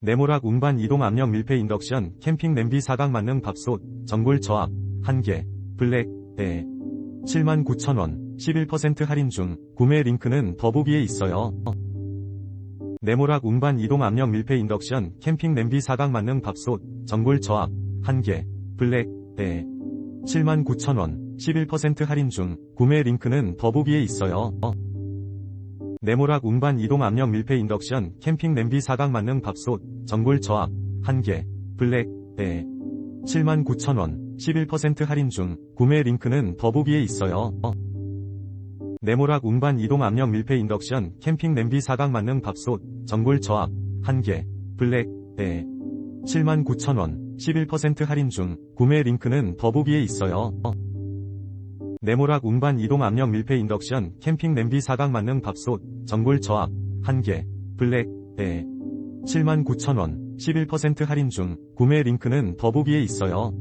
네모락 운반 이동 압력 밀폐 인덕션 캠핑 냄비 사각 만능 밥솥 전골 저압 1개 블랙 에 79,000원 11% 할인 중 구매 링크는 더보기에 있어요. 네모락 운반 이동 압력 밀폐 인덕션 캠핑 냄비 사각 만능 밥솥 전골 저압 1개 블랙 에 79,000원 11% 할인 중 구매 링크는 더보기에 있어요. 네모락 운반 이동 압력 밀폐 인덕션 캠핑 냄비 사각 만능 밥솥 전골 저압 1개 블랙 에 79,000원 11% 할인 중 구매 링크는 더보기에 있어요. 네모락 운반 이동 압력 밀폐 인덕션 캠핑 냄비 사각 만능 밥솥 전골 저압 1개 블랙 에 79,000원 11% 할인 중 구매 링크는 더보기에 있어요. 네모락 운반 이동 압력 밀폐 인덕션 캠핑 냄비 사각 만능 밥솥 전골 저압 1개 블랙 에 79,000원 11% 할인 중 구매 링크는 더보기에 있어요.